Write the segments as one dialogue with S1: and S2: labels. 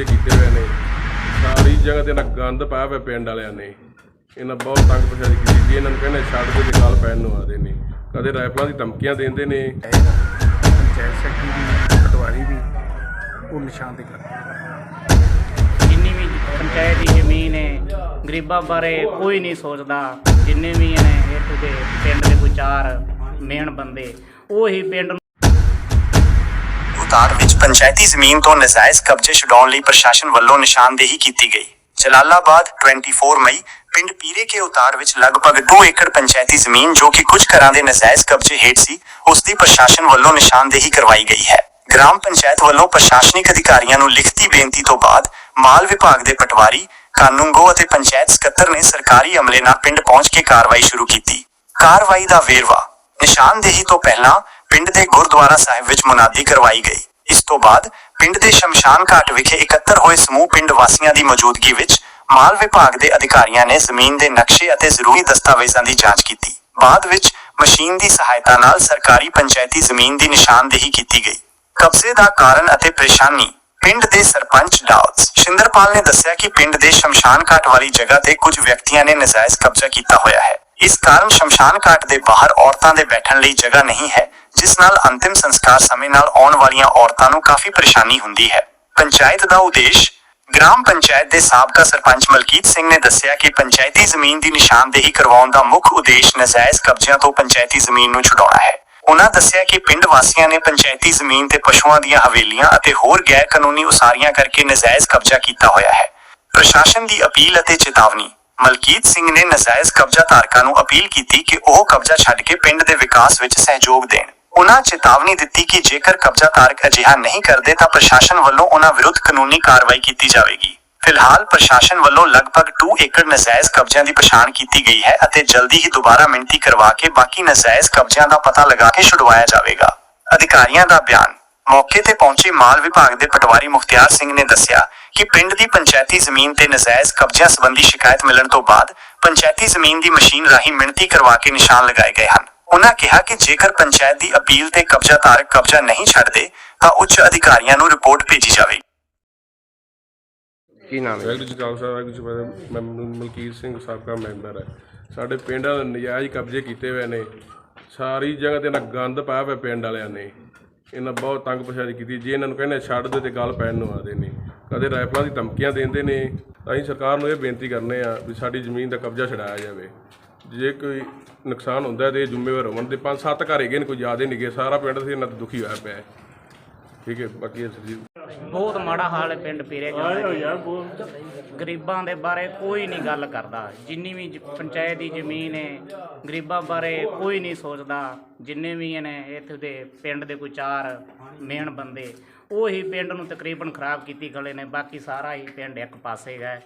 S1: ਕਬਜ਼ੇ ਕੀਤੇ ਹੋਏ ਨੇ। ਸਾਰੀ ਜਗ੍ਹਾ ਤੇ ਨਾ ਗੰਦ ਪਾਇਆ ਹੋਇਆ ਪਿੰਡ ਵਾਲਿਆਂ ਨੇ। ਇਹਨਾਂ ਬਹੁਤ ਤੰਗ ਪਰੇਸ਼ਾਨੀ ਕੀਤੀ ਜੀ ਇਹਨਾਂ ਨੂੰ ਕਹਿੰਦੇ ਛੱਡ ਦੇ ਤੇ ਗੱਲ ਪੈਣ ਨੂੰ ਆਦੇ ਨੇ। ਕਦੇ ਰਾਈਫਲਾਂ ਦੀ ਧਮਕੀਆਂ ਦਿੰਦੇ ਨੇ।
S2: ਪੰਚਾਇਤ ਸੈਕਟਰੀ ਦੀ ਪਟਵਾਰੀ ਦੀ ਉਹ ਨਿਸ਼ਾਨ ਤੇ ਕਰ
S3: ਜਿੰਨੀ ਵੀ ਪੰਚਾਇਤ ਦੀ ਜ਼ਮੀਨ ਹੈ ਗਰੀਬਾਂ ਬਾਰੇ ਕੋਈ ਨਹੀਂ ਸੋਚਦਾ। ਜਿੰਨੇ ਵੀ ਨੇ ਇੱਥੇ ਦੇ ਪਿੰਡ ਦੇ ਕੋਈ ਚਾਰ ਮੇਨ ਬੰਦੇ ਉਹ ਹੀ ਪਿੰਡ ਨੂੰ
S4: ਵਿੱਚ ਪੰਚਾਇਤੀ ਜ਼ਮੀਨ ਤੋਂ ਨਜਾਇਜ਼ ਕਬਜ਼ੇ ਛੁਡਾਉਣ ਲਈ ਪ੍ਰਸ਼ਾਸਨ ਵੱਲੋਂ ਨਿਸ਼ਾਨਦੇਹੀ ਕੀਤੀ ਗਈ। ਜਲਾਲਾਬਾਦ 24 ਮਈ, ਪਿੰਡ ਪੀਰੇ ਕੇ ਉਤਾਰ ਵਿੱਚ ਲਗਭਗ 2 ਏਕੜ ਪੰਚਾਇਤੀ ਜ਼ਮੀਨ ਜੋ ਕਿ ਕੁਝ ਘਰਾਂ ਦੇ ਨਜਾਇਜ਼ ਕਬਜ਼ੇ ਹੇਠ ਸੀ, ਉਸ ਦੀ ਪ੍ਰਸ਼ਾਸਨ ਵੱਲੋਂ ਨਿਸ਼ਾਨਦੇਹੀ ਕਰਵਾਈ ਗਈ ਹੈ। ਗ੍ਰਾਮ ਪੰਚਾਇਤ ਵੱਲੋਂ ਪ੍ਰਸ਼ਾਸਨਿਕ ਅਧਿਕਾਰੀਆਂ ਨੂੰ ਲਿਖਤੀ ਬੇਨਤੀ ਤੋਂ ਬਾਅਦ ਮਾਲ ਵਿਭਾਗ ਦੇ ਪਟਵਾਰੀ, ਕਾਨੂੰਗੋ ਅਤੇ ਪੰਚਾਇਤ ਸਕੱਤਰ ਨੇ ਸਰਕਾਰੀ ਅਮਲੇ ਨਾਲ ਪਿੰਡ ਪਹੁੰਚ ਕੇ ਕਾਰਵਾਈ ਸ਼ੁਰੂ ਕੀਤੀ। ਕਾਰਵਾਈ ਦਾ ਵੇਰਵਾ, ਨਿਸ਼ਾਨਦੇਹੀ ਤੋਂ ਪਹਿਲਾਂ ਪਿੰਡ ਦੇ ਗੁਰਦੁਆਰਾ ਸਾਹਿਬ ਵਿੱਚ ਮੁਨਾਦੀ ਕਰਵਾਈ ਗਈ। ਇਸ ਤੋਂ ਬਾਅਦ ਪਿੰਡ ਦੇ ਸ਼ਮਸ਼ਾਨ ਘਾਟ ਵਿਖੇ ਇਕੱਤਰ ਹੋਏ ਸਮੂਹ ਪਿੰਡ ਵਾਸੀਆਂ ਦੀ ਮੌਜੂਦਗੀ ਵਿੱਚ ਮਾਲ ਵਿਭਾਗ ਦੇ ਅਧਿਕਾਰੀਆਂ ਨੇ ਜ਼ਮੀਨ ਦੇ ਨਕਸ਼ੇ ਅਤੇ ਜ਼ਰੂਰੀ ਦਸਤਾਵੇਜ਼ਾਂ ਦੀ ਜਾਂਚ ਕੀਤੀ। ਬਾਅਦ ਵਿੱਚ ਮਸ਼ੀਨ ਦੀ ਸਹਾਇਤਾ ਨਾਲ ਸਰਕਾਰੀ ਪੰਚਾਇਤੀ ਜ਼ਮੀਨ ਦੀ ਨਿਸ਼ਾਨਦੇਹੀ ਕੀਤੀ ਗਈ। ਕਬਜ਼ੇ ਦਾ ਕਾਰਨ ਅਤੇ ਪਰੇਸ਼ਾਨੀ। ਪਿੰਡ ਦੇ ਸਰਪੰਚ ਡਾਉਦ ਸ਼ਿੰਦਰਪਾਲ ਨੇ ਦੱਸਿਆ ਕਿ ਪਿੰਡ ਦੇ ਸ਼ਮਸ਼ਾਨ ਘਾਟ ਵਾਲੀ ਜਗ੍ਹਾ ਤੇ ਕੁਝ ਵਿਅਕਤੀਆਂ ਨੇ ਨਜਾਇਜ਼ ਕਬਜ਼ਾ ਕੀਤਾ ਹੋਇਆ ਹੈ। ਇਸ ਕਾਰਨ ਸ਼ਮਸ਼ਾਨ ਘਾਟ ਦੇ ਬਾਹਰ ਔਰਤਾਂ ਦੇ ਬੈਠਣ ਲਈ ਜਗ੍ਹਾ ਨਹੀਂ ਹੈ ਜਿਸ ਨਾਲ ਅੰਤਿਮ ਸੰਸਕਾਰ ਸਮੇਂ ਨਾਲ ਆਉਣ ਵਾਲੀਆਂ ਔਰਤਾਂ ਨੂੰ ਕਾਫੀ ਪਰੇਸ਼ਾਨੀ ਹੁੰਦੀ ਹੈ। ਪੰਚਾਇਤ ਦਾ ਉਦੇਸ਼, ਗ੍ਰਾਮ ਪੰਚਾਇਤ ਦੇ ਸਾਬਕਾ ਸਰਪੰਚ ਮਲਕੀਤ ਸਿੰਘ ਨੇ ਦੱਸਿਆ ਕਿ ਪੰਚਾਇਤੀ ਜ਼ਮੀਨ ਦੀ ਨਿਸ਼ਾਨਦੇਹੀ ਕਰਵਾਉਣ ਦਾ ਮੁੱਖ ਉਦੇਸ਼ ਨਜਾਇਜ਼ ਕਬਜ਼ਿਆਂ ਤੋਂ ਪੰਚਾਇਤੀ ਜ਼ਮੀਨ ਨੂੰ ਛੁਡਾਉਣਾ ਹੈ। ਉਹਨਾਂ ਦੱਸਿਆ ਕਿ ਪਿੰਡ ਵਾਸੀਆਂ ਨੇ ਪੰਚਾਇਤੀ ਜ਼ਮੀਨ ਤੇ ਪਸ਼ੂਆਂ ਦੀਆਂ ਹਵੇਲੀਆਂ ਅਤੇ ਹੋਰ ਗੈਰ ਕਾਨੂੰਨੀ ਉਸਾਰੀਆਂ ਕਰਕੇ ਨਜਾਇਜ਼ ਕਬਜ਼ਾ ਕੀਤਾ ਹੋਇਆ ਹੈ। ਪ੍ਰਸ਼ਾਸਨ ਦੀ ਅਪੀਲ ਅਤੇ ਚੇਤਾਵਨੀ, ਮਲਕੀਤ ਸਿੰਘ ਨੇ ਨਜਾਇਜ਼ ਕਬਜ਼ਾ ਧਾਰਕਾਂ ਨੂੰ ਅਪੀਲ ਕੀਤੀ ਕਿ ਉਹ ਕਬਜ਼ਾ ਛੱਡ ਕੇ ਪਿੰਡ ਦੇ ਵਿਕਾਸ ਵਿੱਚ ਸਹਿਯੋਗ ਦੇਣ। ਉਨ੍ਹਾਂ ਚੇਤਾਵਨੀ ਦਿੱਤੀ ਕਿ ਜੇਕਰ ਕਬਜ਼ਾ ਧਾਰਕ ਅਜਿਹਾ ਨਹੀਂ ਕਰਦੇ ਤਾਂ ਪ੍ਰਸ਼ਾਸਨ ਵੱਲੋਂ ਉਹਨਾਂ ਵਿਰੁੱਧ ਕਾਨੂੰਨੀ ਕਾਰਵਾਈ ਕੀਤੀ ਜਾਵੇਗੀ। ਫਿਲਹਾਲ ਪ੍ਰਸ਼ਾਸਨ ਵੱਲੋਂ ਲਗਭਗ 2 ਏਕੜ ਨਜਾਇਜ਼ ਕਬਜ਼ਿਆਂ ਦੀ ਪਛਾਣ ਕੀਤੀ ਗਈ ਹੈ ਅਤੇ ਜਲਦੀ ਹੀ ਦੁਬਾਰਾ ਮਿਣਤੀ ਕਰਵਾ ਕੇ ਬਾਕੀ ਨਜਾਇਜ਼ ਕਬਜ਼ਿਆਂ ਦਾ ਪਤਾ ਲਗਾ ਕੇ ਛੁਡਵਾਇਆ ਜਾਵੇਗਾ। ਅਧਿਕਾਰੀਆਂ ਦਾ ਬਿਆਨ। ਮੌਕੇ ਤੇ ਪਹੁੰਚੇ ਮਾਲ ਵਿਭਾਗ ਦੇ ਪਟਵਾਰੀ ਮੁਖਤਿਆਰ ਸਿੰਘ ਨੇ ਦੱਸਿਆ ਕਿ ਪਿੰਡ ਦੀ ਪੰਚਾਇਤੀ ਜ਼ਮੀਨ ਤੇ ਨਜਾਇਜ਼ ਕਬਜ਼ਿਆਂ ਸੰਬੰਧੀ ਸ਼ਿਕਾਇਤ ਮਿਲਣ ਤੋਂ ਬਾਅਦ ਪੰਚਾਇਤੀ ਜ਼ਮੀਨ ਦੀ ਮਸ਼ੀਨ ਰਾਹੀਂ ਮਿਣਤੀ ਕਰਵਾ ਕੇ ਨਿਸ਼ਾਨ ਲਗਾਏ ਗਏ ਹਨ। ਉਹਨਾਂ ਕਿਹਾ ਕਿ ਜੇਕਰ ਪੰਚਾਇਤ ਦੀ ਅਪੀਲ ਤੇ ਕਬਜ਼ਾ ਧਾਰਕ ਕਬਜ਼ਾ ਨਹੀਂ ਛੱਡਦੇ ਤਾਂ ਉੱਚ ਅਧਿਕਾਰੀਆਂ ਨੂੰ ਰਿਪੋਰਟ ਭੇਜੀ ਜਾਵੇਗੀ
S5: ਕੀ ਨਾਮ ਹੈ?
S1: ਵਾਹਿਗੁਰੂ ਜੀ ਕਾ ਖਾਲਸਾ ਵਾਹਿਗੁਰੂ ਜੀ ਕੀ ਫਤਿਹ। ਮੈਂ ਮ- ਮਲਕੀਤ ਸਿੰਘ ਸਾਬਕਾ ਮੈਂਬਰ ਹੈ। ਸਾਡੇ ਪਿੰਡ ਵਾਲੇ ਨਜਾਇਜ਼ ਕਬਜ਼ੇ ਕੀਤੇ ਹੋਏ ਨੇ। ਸਾਰੀ ਜਗ੍ਹਾ ਤੇ ਨਾ ਗੰਦ ਪਾਇਆ ਹੋਇਆ ਪਿੰਡ ਵਾਲਿਆਂ ਨੇ। ਇਹਨਾਂ ਬਹੁਤ ਤੰਗ ਪਰੇਸ਼ਾਨੀ ਕੀਤੀ। ਜੇ ਇਹਨਾਂ ਨੂੰ ਕਹਿੰਦੇ ਛੱਡ ਦੇ ਤੇ ਗੱਲ ਪੈਣ ਨੂੰ ਆਦੇ ਨੇ। ਕਦੇ ਰਾਈਫਲਾਂ ਦੀ ਧਮਕੀਆਂ ਦਿੰਦੇ ਨੇ ਤਾਂ ਅਸੀਂ ਸਰਕਾਰ ਨੂੰ ਇਹ ਬੇਨਤੀ ਕਰਨੇ ਆ ਵੀ ਸਾਡੀ ਜ਼ਮੀਨ ਦਾ ਕਬਜ਼ਾ ਛਡਾਇਆ ਜਾਵੇ। ਜੇ ਕੋਈ ਨੁਕਸਾਨ ਹੁੰਦਾ ਤੇ ਇਹ ਜ਼ਿੰਮੇਵਾਰ ਹੋਣ ਦੇ ਪੰਜ ਸੱਤ ਘਰ ਹੈਗੇ ਨੇ ਕੋਈ ਜ਼ਿਆਦਾ ਨਹੀਂ ਗਏ ਸਾਰਾ ਪਿੰਡ ਸੀ ਇਹਨਾਂ ਤੋਂ ਦੁਖੀ ਹੋਇਆ ਪਿਆ ਹੈ। ਠੀਕ ਹੈ ਬਾਕੀ ਜੀ
S3: ਬਹੁਤ ਮਾੜਾ ਹਾਲ ਹੈ ਪਿੰਡ ਪੀਰੇ ਦਾ। ਗਰੀਬਾਂ ਦੇ ਬਾਰੇ ਕੋਈ ਨਹੀਂ ਗੱਲ ਕਰਦਾ। ਜਿੰਨੀ ਵੀ ਜ- ਪੰਚਾਇਤ ਦੀ ਜ਼ਮੀਨ ਹੈ ਗਰੀਬਾਂ ਬਾਰੇ ਕੋਈ ਨਹੀਂ ਸੋਚਦਾ। ਜਿੰਨੇ ਵੀ ਨੇ ਇੱਥੇ ਦੇ ਪਿੰਡ ਦੇ ਕੋਈ ਚਾਰ ਮੇਨ ਬੰਦੇ ਉਹ ਹੀ ਪਿੰਡ ਨੂੰ ਤਕਰੀਬਨ ਖਰਾਬ ਕੀਤੀ ਖੜੇ ਨੇ। ਬਾਕੀ ਸਾਰਾ ਹੀ ਪਿੰਡ ਇੱਕ ਪਾਸੇ ਹੈ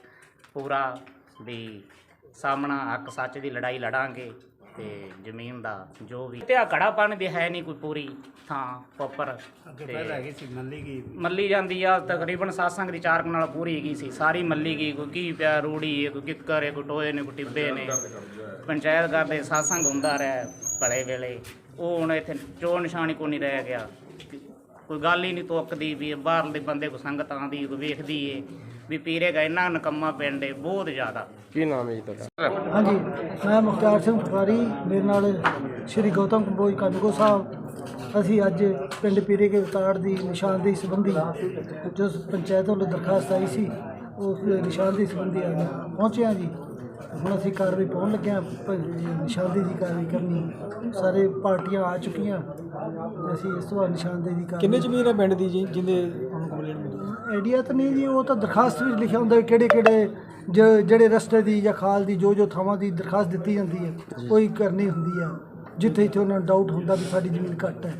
S3: ਪੂਰਾ ਵੀ ਸਾਹਮਣਾ ਹੱਕ ਸੱਚ ਦੀ ਲੜਾਈ ਲੜਾਂਗੇ ਤੇ ਜ਼ਮੀਨ ਦਾ ਜੋ ਵੀ ਤੇ ਆ ਘੜਾ ਪਾਣੀ ਦੀ ਹੈ ਨਹੀਂ ਕੋਈ ਪੂਰੀ ਥਾਂ ਪ੍ਰੋਪਰ ਤੇ
S2: ਸੀ ਮੰਲੀ ਕੀ?
S3: ਮੱਲੀ ਜਾਂਦੀ ਆ ਤਕਰੀਬਨ ਸਾਸੰਗ ਦੀ ਚਾਰ ਕੁ ਨਾਲ ਪੂਰੀ ਗਈ ਸੀ। ਸਾਰੀ ਮੱਲੀ ਗਈ ਕੋਈ ਕੀ ਪਿਆ ਰੂੜੀ ਹੈ ਕੋਈ ਕਿੱਕਰ ਹੈ ਕੋਈ ਟੋਏ ਨੇ ਕੋਈ ਟਿੱਬੇ ਨੇ। ਪੰਚਾਇਤ ਕਰਦੇ ਸਾਸੰਗ ਹੁੰਦਾ ਰਿਹਾ ਭਲੇ ਵੇਲੇ। ਉਹ ਹੁਣ ਇੱਥੇ ਚੋਣ ਨਿਸ਼ਾਨੀ ਕੋਈ ਨਹੀਂ ਰਹਿ ਗਿਆ। ਕੋਈ ਗੱਲ ਹੀ ਨਹੀਂ ਤੋਕਦੀ ਵੀ ਬਾਹਰਲੇ ਬੰਦੇ ਕੋ ਸੰਗਤ ਆਉਂਦੀ ਕੋਈ ਵੇਖਦੀ ਏ। ਵੀ ਪੀਰੇ ਗਾ ਇੰਨਾ ਨਕੰਮਾ ਪਿੰਡ ਏ ਬਹੁਤ ਜ਼ਿਆਦਾ।
S5: ਕੀ ਨਾਮ ਹੈ ਜੀ ਤੁਹਾਡਾ?
S6: ਹਾਂਜੀ ਮੈਂ ਮੁਖਤਿਆਰ ਸਿੰਘ ਪਟਵਾਰੀ ਮੇਰੇ ਨਾਲ ਸ਼੍ਰੀ ਗੌਤਮ ਕੰਬੋਜ ਕਾਨੂੰਗੋ ਸਾਹਿਬ। ਅਸੀਂ ਅੱਜ ਪਿੰਡ ਪੀਰੇ ਕੇ ਉਤਾੜ ਦੀ ਨਿਸ਼ਾਨਦੇਹੀ ਸੰਬੰਧੀ ਜੋ ਪੰਚਾਇਤ ਵੱਲੋਂ ਦਰਖਾਸਤ ਆਈ ਸੀ ਉਸ ਨਿਸ਼ਾਨਦੇਹੀ ਸੰਬੰਧੀ ਅੱਜ ਪਹੁੰਚੇ ਹਾਂ ਜੀ। ਹੁਣ ਅਸੀਂ ਕਾਰਵਾਈ ਪਾਉਣ ਲੱਗੇ ਹਾਂ ਪ- ਨਿਸ਼ਾਨਦੇਹੀ ਦੀ ਕਾਰਵਾਈ ਕਰਨੀ ਸਾਰੇ ਪਾਰਟੀਆਂ ਆ ਚੁੱਕੀਆਂ। ਤੇ ਅਸੀਂ ਇਸ ਤੋਂ ਬਾਅਦ ਨਿਸ਼ਾਨਦੇਹੀ ਦੀ ਕਾਰਵਾਈ
S7: ਕਿੰਨੇ ਜ਼ਮੀਨ ਹੈ ਪਿੰਡ ਦੀ ਜੀ ਜਿੰਦੇ ਤੁਹਾਨੂੰ ਕੰਪਲੇਂਟ ਮਿਲੀ
S6: ਆਈਡੀਆ ਤਾਂ ਨਹੀਂ ਜੀ ਉਹ ਤਾਂ ਦਰਖਾਸਤ ਵਿੱਚ ਲਿਖਿਆ ਹੁੰਦਾ ਕਿਹੜੇ ਕਿਹੜੇ ਜਿਹੜੇ ਰਸਤੇ ਦੀ ਜਾਂ ਖਾਲ ਦੀ ਜੋ ਜੋ ਥਾਵਾਂ ਦੀ ਦਰਖਾਸਤ ਦਿੱਤੀ ਜਾਂਦੀ ਹੈ ਉਹ ਹੀ ਕਰਨੀ ਹੁੰਦੀ ਆ ਜਿੱਥੇ ਜਿੱਥੇ ਉਹਨਾਂ ਨੂੰ ਡਾਊਟ ਹੁੰਦਾ ਵੀ ਸਾਡੀ ਜ਼ਮੀਨ ਘੱਟ ਹੈ।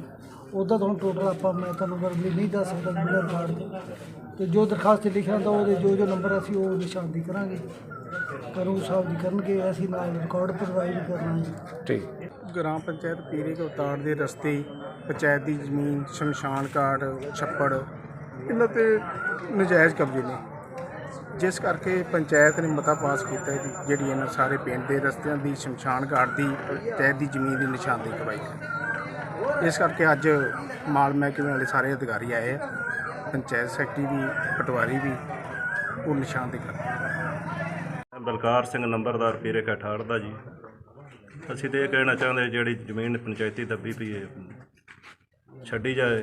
S6: ਉਹਦਾ ਤੁਹਾਨੂੰ ਟੋਟਲ ਆਪਾਂ ਮੈਂ ਤੁਹਾਨੂੰ ਵਰਬਲੀ ਨਹੀਂ ਦੱਸ ਸਕਦਾ ਬਿਨਾਂ ਰਿਕਾਰਡ ਦੇ ਤੇ। ਜੋ ਦਰਖਾਸਤ ਲਿਖਿਆ ਹੁੰਦਾ ਉਹਦੇ ਜੋ ਜੋ ਨੰਬਰ ਅਸੀਂ ਉਹ ਨਿਸ਼ਾਨਦੀ ਕਰਾਂਗੇ। ਕਰੂ ਸਾਹਿਬ ਜੀ ਕਰਨਗੇ ਅਸੀਂ ਨਾਲ ਰਿਕਾਰਡ ਪ੍ਰੋਵਾਈਡ ਕਰਨਾਂਗੇ
S5: ਠੀਕ।
S2: ਗ੍ਰਾਮ ਪੰਚਾਇਤ ਪੀਰੇ ਕੇ ਉਤਾਰ ਦੇ ਰਸਤੇ ਪੰਚਾਇਤ ਦੀ ਜ਼ਮੀਨ ਸ਼ਮਸ਼ਾਨ ਘਾਟ ਛੱਪੜ ਇਹਨਾਂ ਤੇ ਨਜਾਇਜ਼ ਕਬਜ਼ੇ ਨੇ। ਜਿਸ ਕਰਕੇ ਪੰਚਾਇਤ ਨੇ ਮਤਾ ਪਾਸ ਕੀਤਾ ਹੈ ਵੀ ਜਿਹੜੀ ਇਹਨਾਂ ਸਾਰੇ ਪਿੰਡ ਦੇ ਰਸਤਿਆਂ ਦੀ ਸ਼ਮਸ਼ਾਨ ਘਾਟ ਦੀ ਪੰਚਾਇਤ ਦੀ ਜ਼ਮੀਨ ਦੀ ਨਿਸ਼ਾਨਦੇਹੀ ਕਰਵਾਈ ਹੈ ਇਸ ਕਰਕੇ ਅੱਜ ਮਾਲ ਮਹਿਕਮੇ ਵਾਲੇ ਸਾਰੇ ਅਧਿਕਾਰੀ ਆਏ ਆ। ਪੰਚਾਇਤ ਸੈਕਟਰੀ ਵੀ, ਪਟਵਾਰੀ ਵੀ ਉਹ ਨਿਸ਼ਾਨ ਤੇ ਕਰ
S8: ਬਲਕਾਰ ਸਿੰਘ ਨੰਬਰਦਾਰ, ਪੀਰੇ ਕਠਾੜ ਦਾ ਜੀ। ਅਸੀਂ ਤੇ ਇਹ ਕਹਿਣਾ ਚਾਹੁੰਦੇ ਜਿਹੜੀ ਜ਼ਮੀਨ ਪੰਚਾਇਤੀ ਦੱਬੀ ਪਈ ਹੈ, ਛੱਡੀ ਜਾਏ।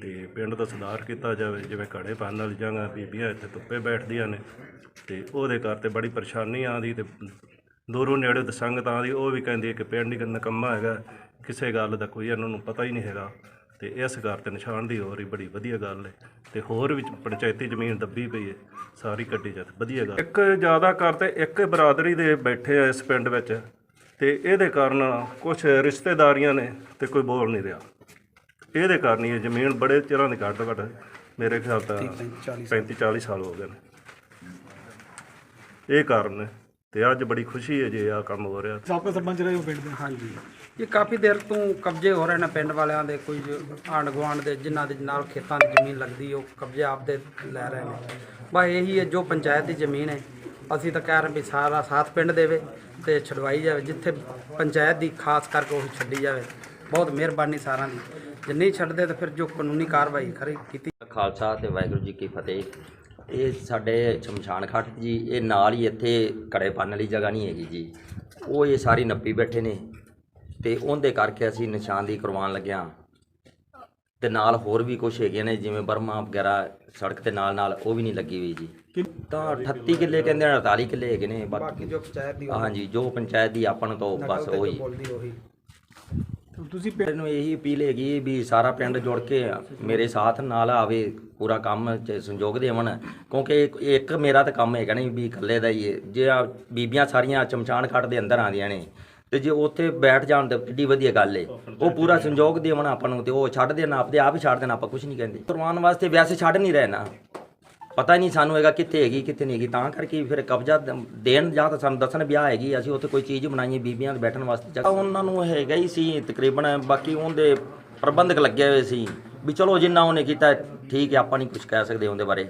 S8: ਤੇ ਪਿੰਡ ਦਾ ਸੁਧਾਰ ਕੀਤਾ ਜਾਵੇ, ਜਿਵੇਂ ਘੜੇ ਪਾਣ ਵਾਲੀ ਜਗ੍ਹਾ ਬੀਬੀਆਂ ਇੱਥੇ ਧੁੱਪੇ ਬੈਠਦੀਆਂ ਨੇ ਤੇ ਉਹਦੇ ਘਰ ਤੇ ਬੜੀ ਪਰੇਸ਼ਾਨੀ ਆਉਂਦੀ ਤੇ ਦੂਰੋਂ ਨੇੜੇ ਦੀ ਸੰਗਤ ਆਉਂਦੀ, ਉਹ ਵੀ ਕਹਿੰਦੀ ਹੈ ਕਿ ਪਿੰਡ ਹੀ ਨਕੰਮਾ ਹੈਗਾ, ਕਿਸੇ ਗੱਲ ਦਾ ਕੋਈ ਇਹਨਾਂ ਨੂੰ ਪਤਾ ਹੀ ਨਹੀਂ ਹੈਗਾ ਤੇ ਇਸ ਘਰ ਤੇ ਨਿਸ਼ਾਨ ਦੀ ਹੋਰ ਹੀ ਬੜੀ ਵਧੀਆ ਗੱਲ ਹੈ ਤੇ ਹੋਰ ਵੀ ਪੰਚਾਇਤੀ ਜ਼ਮੀਨ ਦੱਬੀ ਪਈ ਹੈ, ਸਾਰੀ ਕੱਢੀ ਜਾ ਵਧੀਆ ਗੱਲ ਇੱਕ ਜ਼ਿਆਦਾ ਕਰ ਤੇ ਇੱਕ ਬਰਾਦਰੀ ਦੇ ਬੈਠੇ ਆ ਇਸ ਪਿੰਡ ਵਿੱਚ ਤੇ ਇਹਦੇ ਕਾਰਨ ਕੁਝ ਰਿਸ਼ਤੇਦਾਰੀਆਂ ਨੇ ਤੇ ਕੋਈ ਬੋਲ ਨਹੀਂ ਰਿਹਾ। ਇਹਦੇ ਕਾਰਨ ਹੀ ਇਹ ਜ਼ਮੀਨ ਬੜੇ ਚਿਰਾਂ ਦੀ ਘੱਟ ਤੋਂ ਘੱਟ ਮੇਰੇ ਖਿਆਲ ਤਾਂ 35 40 ਸਾਲ। ਹੋ ਗਏ ਨੇ। ਇਹ ਕਾਰਨ ਨੇ ਤੇ ਅੱਜ ਬੜੀ ਖੁਸ਼ੀ ਹੈ ਜੇ ਆ ਕੰਮ ਹੋ ਰਿਹਾ।
S7: ਸਾਬਕਾ ਸਰਪੰਚ ਰਹੇ ਹੋ ਪਿੰਡ ਦੇ।
S5: ਹਾਂਜੀ। ਇਹ ਕਾਫੀ ਦੇਰ ਤੋਂ ਕਬਜ਼ੇ ਹੋ ਰਹੇ ਨੇ ਪਿੰਡ ਵਾਲਿਆਂ ਦੇ ਕੁਝ ਆਂਢ ਗੁਆਂਢ ਦੇ ਜਿਨ੍ਹਾਂ ਦੇ ਨਾਲ ਖੇਤਾਂ ਦੀ ਜ਼ਮੀਨ ਲੱਗਦੀ ਉਹ ਕਬਜ਼ੇ ਆਪਦੇ ਲੈ ਰਹੇ ਨੇ। ਬਸ ਇਹੀ ਹੈ ਜੋ ਪੰਚਾਇਤ ਦੀ ਜ਼ਮੀਨ ਹੈ ਅਸੀਂ ਤਾਂ ਕਹਿ ਰਹੇ ਵੀ ਸਾਰਾ ਸਾਥ ਪਿੰਡ ਦੇਵੇ ਤੇ ਛਡਵਾਈ ਜਾਵੇ ਜਿੱਥੇ ਪੰਚਾਇਤ ਦੀ ਖਾਸ ਕਰਕੇ ਉਹ ਛੱਡੀ ਜਾਵੇ। ਬਹੁਤ ਮਿਹਰਬਾਨੀ ਸਾਰਿਆਂ ਦੀ। ਜੇ ਨਹੀਂ ਛੱਡਦੇ ਤਾਂ ਫਿਰ ਜੋ ਕਾਨੂੰਨੀ ਕਾਰਵਾਈ ਖਰੀ ਕੀਤੀ
S9: ਖਾਲਸਾ ਤੇ ਵਾਹਿਗੁਰੂ ਜੀ ਕੀ ਫਤਿਹ। ਇਹ ਸਾਡੇ ਸ਼ਮਸ਼ਾਨ ਘਾਟ ਜੀ ਇਹ ਨਾਲ ਹੀ ਇੱਥੇ ਕੜੇ ਪਾਣ ਵਾਲੀ ਜਗ੍ਹਾ ਨਹੀਂ ਹੈਗੀ ਜੀ। ਉਹ ਇਹ ਸਾਰੀ ਨੱਪੀ ਬੈਠੇ ਨੇ ਤੇ ਉਹਦੇ ਕਰਕੇ ਅਸੀਂ ਨਿਸ਼ਾਨ ਦੀ ਕਰਵਾਉਣ ਲੱਗਿਆ ਤੇ ਨਾਲ ਹੋਰ ਵੀ ਕੁਝ ਹੈਗੇ ਨੇ ਜਿਵੇਂ ਬਰਮਾ ਵਗੈਰਾ ਸੜਕ ਦੇ ਨਾਲ ਨਾਲ ਉਹ ਵੀ ਨਹੀਂ ਲੱਗੀ ਹੋਈ ਜੀ। ਤਾਂ 38 ਕਿੱਲੇ ਕਹਿੰਦੇ ਨੇ 48 ਕਿੱਲੇ ਹੈਗੇ ਨੇ ਬਾਕੀ
S5: ਜੋ ਪੰਚਾਇਤ ਦੀ
S9: ਹਾਂਜੀ ਜੋ ਪੰਚਾਇਤ ਦੀ ਆਪਾਂ ਨੂੰ ਤਾਂ ਬਸ
S5: ਉਹੀ।
S7: ਤੁਸੀਂ
S9: ਪਿੰਡ ਨੂੰ ਇਹੀ ਅਪੀਲ ਹੈਗੀ ਵੀ ਸਾਰਾ ਪਿੰਡ ਜੁੜ ਕੇ ਮੇਰੇ ਸਾਥ ਨਾਲ ਆਵੇ, ਪੂਰਾ ਕੰਮ ਚ ਸੰਯੋਗ ਦੇਵਣ, ਕਿਉਂਕਿ ਇੱਕ- ਇੱਕ ਮੇਰਾ ਤਾਂ ਕੰਮ ਹੈਗਾ ਨਹੀਂ ਵੀ ਇਕੱਲੇ ਦਾ ਹੀ ਹੈ। ਜੇ ਆ ਬੀਬੀਆਂ ਸਾਰੀਆਂ ਚਮਚਾਨ ਘਾਟ ਦੇ ਅੰਦਰ ਆਉਂਦੀਆਂ ਨੇ, ਤੇ ਜੇ ਉੱਥੇ ਬੈਠ ਜਾਣ ਤਾਂ ਕਿੱਡੀ ਵਧੀਆ ਗੱਲ ਏ। ਉਹ ਪੂਰਾ ਸੰਯੋਗ ਦੇਵਣ ਆਪਾਂ ਨੂੰ ਤੇ ਉਹ ਛੱਡ ਦੇਣ, ਆਪਦੇ ਆਪ ਹੀ ਛੱਡ ਦੇਣਾ, ਆਪਾਂ ਕੁਝ ਨਹੀਂ ਕਹਿੰਦੇ। ਕਰਵਾਉਣ ਵਾਸਤੇ ਵੈਸੇ ਛੱਡ ਨਹੀਂ ਰਹੇ ਨਾ। ਪਤਾ ਹੀ ਨਹੀਂ ਸਾਨੂੰ ਹੈਗਾ ਕਿੱਥੇ ਹੈਗੀ, ਕਿੱਥੇ ਨਹੀਂ ਹੈਗੀ। ਤਾਂ ਕਰਕੇ ਫਿਰ ਕਬਜ਼ਾ ਦ- ਦੇਣ ਜਾਂ ਤਾਂ ਸਾਨੂੰ ਦੱਸਣ ਵਿਆਹ ਹੈਗੀ ਅਸੀਂ ਉੱਥੇ ਕੋਈ ਚੀਜ਼ ਬਣਾਈਏ ਬੀਬੀਆਂ ਦੇ ਬੈਠਣ ਵਾਸਤੇ ਜਗ੍ਹਾ ਉਹਨਾਂ ਨੂੰ ਹੈਗਾ ਹੀ ਸੀ ਤਕਰੀਬਨ, ਬਾਕੀ ਉਹਦੇ ਪ੍ਰਬੰਧਕ ਲੱਗੇ ਹੋਏ ਸੀ ਵੀ ਚਲੋ ਜਿੰਨਾ ਉਹਨੇ ਕੀਤਾ, ਠੀਕ ਹੈ, ਆਪਾਂ ਨਹੀਂ ਕੁਝ ਕਹਿ ਸਕਦੇ ਉਹਦੇ ਬਾਰੇ।